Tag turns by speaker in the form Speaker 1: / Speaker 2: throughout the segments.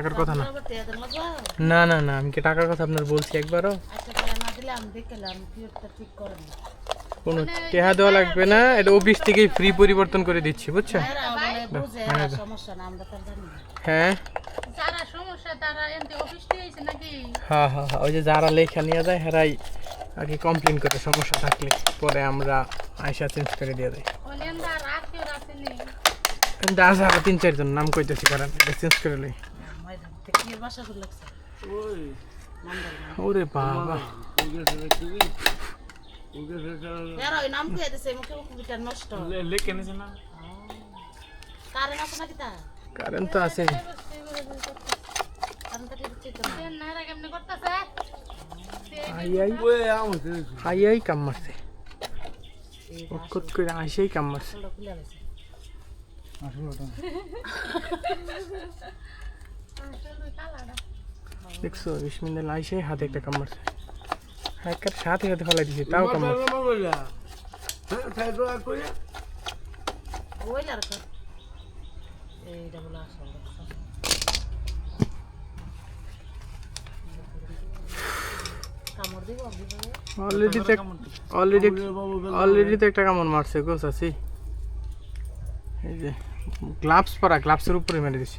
Speaker 1: টাকার কথা না? না না না আমি কি টাকার কথা আপনার বলছি একবারও?
Speaker 2: আচ্ছা তাহলে না দিলে আমি দেখলাম কি একটা ঠিক করেন
Speaker 1: কোনো টেহা দেওয়া লাগবে না এটা অফিস থেকেই ফ্রি পরিবর্তন করে দিচ্ছি বুঝছেন?
Speaker 2: এরা বলে বুঝে এরা সমস্যা না আমরা তার জানি না।
Speaker 1: হ্যাঁ?
Speaker 3: যারা সমস্যা তারা এমনি অফিস দিয়েছে নাকি
Speaker 1: হ্যাঁ হ্যাঁ হ্যাঁ ওই যে যারা লেখা নিয়ে যায় হেরাই আগে কমপ্লেন করে সমস্যা থাকলে পরে আমরা আয়সা চেঞ্জ করে দিয়ে দেয় আছে আরও তিন চারজন নাম কইতেছি কারণ এটা চেঞ্জ করে লই
Speaker 2: ময়দান থেকে কি বাসা করে লাগছে
Speaker 1: ওরে বাবা।
Speaker 2: কারেন্ট তা
Speaker 1: আছে
Speaker 2: কারেন্ট থেকে দিচ্ছে তো না।
Speaker 3: নাইরা কেমনে করতেছে
Speaker 1: আই আই আই আই কাম মারছে কত করে আইসাই কাম মারছে
Speaker 2: আসলটা খুলে গেছে
Speaker 1: দেখছ, বিসমিল্লাহ আইসাই হাতে একটা কাম মারছে। সাথে সাথে ফেলাই দিছে, তাও কাম অলরেডি অলরেডি অলরেডি একটা কামড় মারছে গোস আছি এই যে গ্লাভস পরা গ্লাভসের উপরে মেরে দিছি।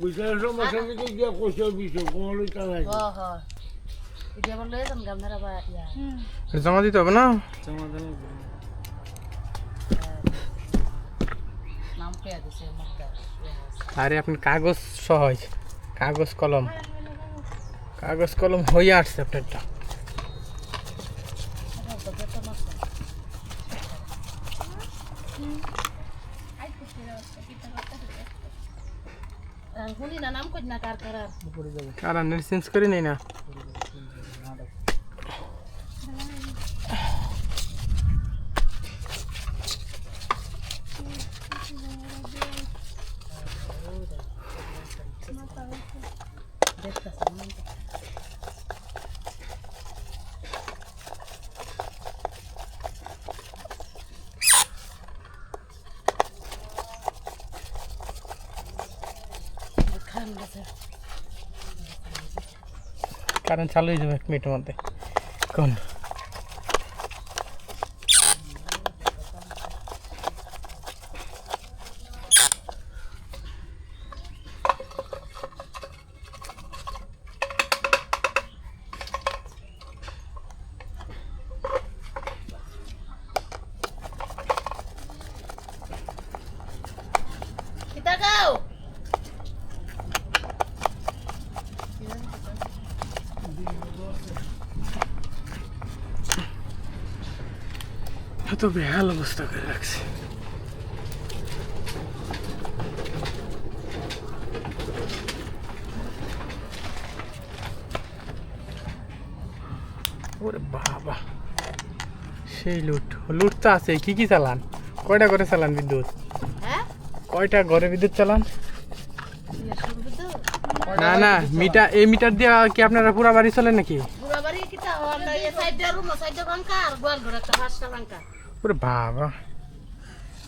Speaker 2: কোথায় চাপে? হ, হ। এটা বললে এরকম গামধারা বা ইয়া।
Speaker 1: জমা দিতে হবে না
Speaker 2: নাম পেয়ে দিছে
Speaker 1: আরে আপনি কাগজ সহজ কাগজ কলম। কাগজ কলম হয়ে আসছে আপনারটা।
Speaker 2: শুনি না নাম কই না কার কার আর।
Speaker 1: আর চেঞ্জ করে নেই না কারণ চালু হয়ে যাবে এক মিনিটের মধ্যে। কোন? এত বেহাল অবস্থা করে রাখছে। ওরে বাবা সেই লুট লুট তো আছে কি কি চালান? কয়টা করে চালান বিদ্যুৎ?
Speaker 2: হ্যাঁ?
Speaker 1: কয়টা ঘরে বিদ্যুৎ চালান? না না মিটার এই মিটার দিয়ে কি আপনারা পুরা বাড়ি চলেন নাকি?
Speaker 2: বুড়া বাড়ি কিতা আমরা এই সাইডে রুম সাইডে বাঙ্কা আর গোয়াল ঘর একটা পাঁচটা
Speaker 1: ওরে বাবা।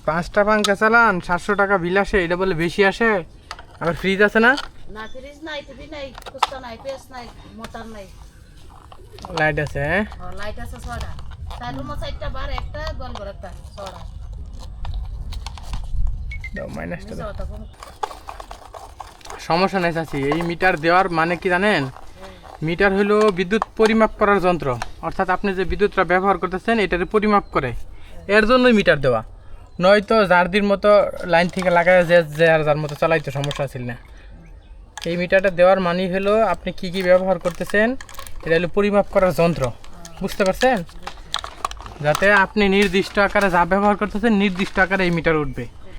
Speaker 1: পাঁচটা পাঙ্খা চালান সাতশো টাকা বিল আসে এটা বলে বেশি আসে? আবার ফ্রিজ আছে না?
Speaker 2: না ফ্রিজ নাই টিভি নাই কুস্তা নাই পেস নাই মোটর নাই।
Speaker 1: লাইট আছে হ্যাঁ?
Speaker 2: লাইট আছে ছটা তার রুম সাইডটা বার একটা গোয়াল ঘর একটা ছটা
Speaker 1: সমস্যা নাই চাচি এই মিটার দেওয়ার মানে কি জানেন? মিটার হলো বিদ্যুৎ পরিমাপ করার যন্ত্র। অর্থাৎ আপনি যে বিদ্যুৎটা ব্যবহার করতেছেন এটার পরিমাপ করে। এর জন্যই মিটার দেওয়া। নয়তো জার্দির মতো লাইন থেকে লাগায় যে যে আর যার মতো চালাইতে, সমস্যা ছিল না। এই মিটারটা দেওয়ার মানি হলো আপনি কি কি ব্যবহার করতেছেন, এটা হলো পরিমাপ করার যন্ত্র। বুঝতে পারছেন? যাতে আপনি নির্দিষ্ট আকারে যা ব্যবহার করতেছেন, নির্দিষ্ট আকারে এই মিটার উঠবে।